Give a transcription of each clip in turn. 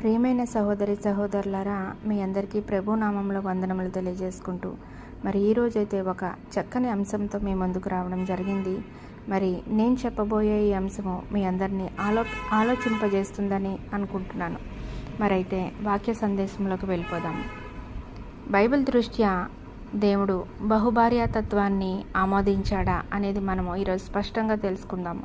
ప్రియమైన సహోదరి సహోదరులారా మీ అందరికీ ప్రభు నామంలో వందనములు తెలియజేసుకుంటూ మరి ఈరోజైతే ఒక చక్కని అంశంతో మీ ముందుకు రావడం జరిగింది. మరి నేను చెప్పబోయే ఈ అంశము మీ అందరినీ ఆలో ఆలోచింపజేస్తుందని అనుకుంటున్నాను. మరైతే వాక్య సందేశంలోకి వెళ్ళిపోదాం. బైబిల్ దృష్ట్యా దేవుడు బహుభార్యాతత్వాన్ని ఆమోదించాడా అనేది మనము ఈరోజు స్పష్టంగా తెలుసుకుందాము.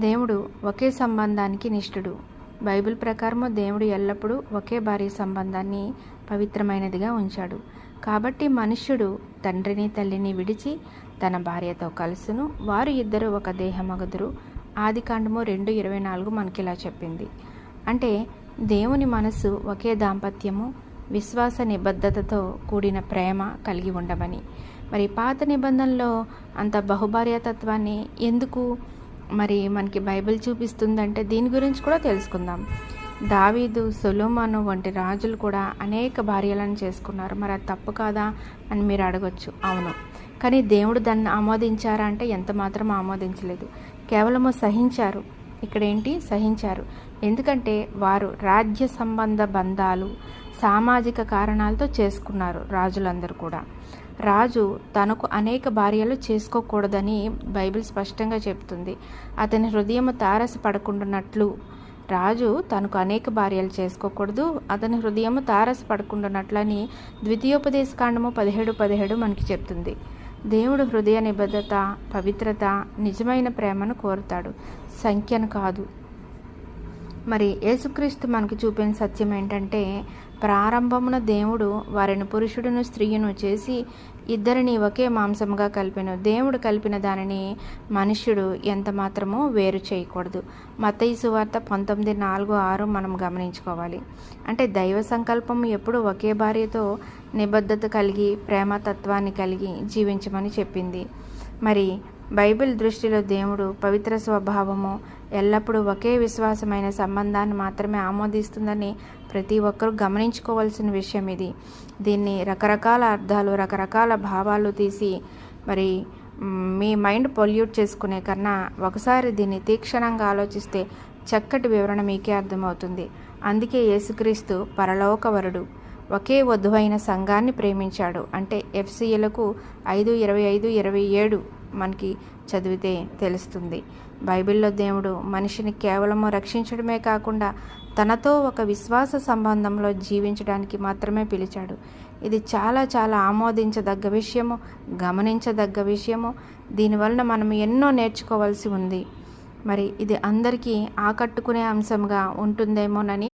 దేవుడు ఒకే సంబంధానికి నిష్ఠుడు బైబిల్ ప్రకారము దేవుడు ఎల్లప్పుడూ ఒకే భార్య సంబంధాన్ని పవిత్రమైనదిగా ఉంచాడు. కాబట్టి మనుష్యుడు తండ్రిని తల్లిని విడిచి తన భార్యతో కలుసును. వారు ఇద్దరు ఒక దేహమగదురు. ఆది కాండము రెండు ఇరవై నాలుగు మనకి ఇలా చెప్పింది. అంటే దేవుని మనసు ఒకే దాంపత్యము విశ్వాస నిబద్ధతతో కూడిన ప్రేమ కలిగి ఉండమని. మరి పాత నిబంధనలో అంత బహుభార్యతత్వాన్ని ఎందుకు మరి మనకి బైబిల్ చూపిస్తుందంటే దీని గురించి కూడా తెలుసుకుందాం. దావీదు సొలోమాను వంటి రాజులు కూడా అనేక భార్యలను చేసుకున్నారు. మరి అది తప్పు కాదా అని మీరు అడగొచ్చు. అవును. కానీ దేవుడు దాన్ని ఆమోదించారా అంటే ఎంత మాత్రం ఆమోదించలేదు. కేవలము సహించారు. ఇక్కడ ఏంటి సహించారు. ఎందుకంటే వారు రాజ్య సంబంధ బంధాలు సామాజిక కారణాలతో చేసుకున్నారు రాజులందరూ కూడా. రాజు తనకు అనేక భార్యలు చేసుకోకూడదని బైబిల్ స్పష్టంగా చెప్తుంది అతని హృదయం తారసి పడకుండానట్లు రాజు తనకు అనేక భార్యలు చేసుకోకూడదు. అతని హృదయం తారసి పడకుండానట్లని ద్వితీయోపదేశ కాండము పదిహేడు పదిహేడు మనకి చెప్తుంది. దేవుడు హృదయ నిబద్ధత పవిత్రత నిజమైన ప్రేమను కోరుతాడు. సంఖ్యను కాదు. మరి యేసుక్రీస్తు మనకు చూపిన సత్యం ఏంటంటే ప్రారంభమున దేవుడు వారిని పురుషుడును స్త్రీయును చేసి ఇద్దరిని ఒకే మాంసముగా కలిపాను దేవుడు కలిపిన దానిని మనుష్యుడు ఎంత మాత్రమో వేరు చేయకూడదు. మతయి సువార్త పంతొమ్మిది నాలుగు ఆరు మనం గమనించుకోవాలి. అంటే దైవ సంకల్పం ఎప్పుడు ఒకే భార్యతో నిబద్ధత కలిగి ప్రేమతత్వాన్ని కలిగి జీవించమని చెప్పింది. మరి బైబిల్ దృష్టిలో దేవుడు పవిత్ర స్వభావము ఎల్లప్పుడూ ఒకే విశ్వాసమైన సంబంధాన్ని మాత్రమే ఆమోదిస్తుందని ప్రతి ఒక్కరూ గమనించుకోవాల్సిన విషయం ఇది. దీన్ని రకరకాల అర్థాలు రకరకాల భావాలు తీసి మరి మీ మైండ్ పొల్యూట్ చేసుకునే కన్నా ఒకసారి దీన్ని తీక్షణంగా ఆలోచిస్తే చక్కటి వివరణ మీకే అర్థమవుతుంది. అందుకే యేసుక్రీస్తు పరలోకవరుడు. ఒకే వధువైన సంఘాన్ని ప్రేమించాడు. అంటే ఎఫ్సిఎలకు ఐదు ఇరవై ఐదు ఇరవై ఏడు మనకి చదివితే తెలుస్తుంది. బైబిల్లో దేవుడు మనిషిని కేవలము రక్షించడమే కాకుండా తనతో ఒక విశ్వాస సంబంధంలో జీవించడానికి మాత్రమే పిలిచాడు. ఇది చాలా చాలా ఆమోదించదగ్గ విషయము గమనించదగ్గ విషయము. దీనివలన మనం ఎన్నో నేర్చుకోవాల్సి ఉంది. మరి ఇది అందరికీ ఆకట్టుకునే అంశంగా ఉంటుందేమోనని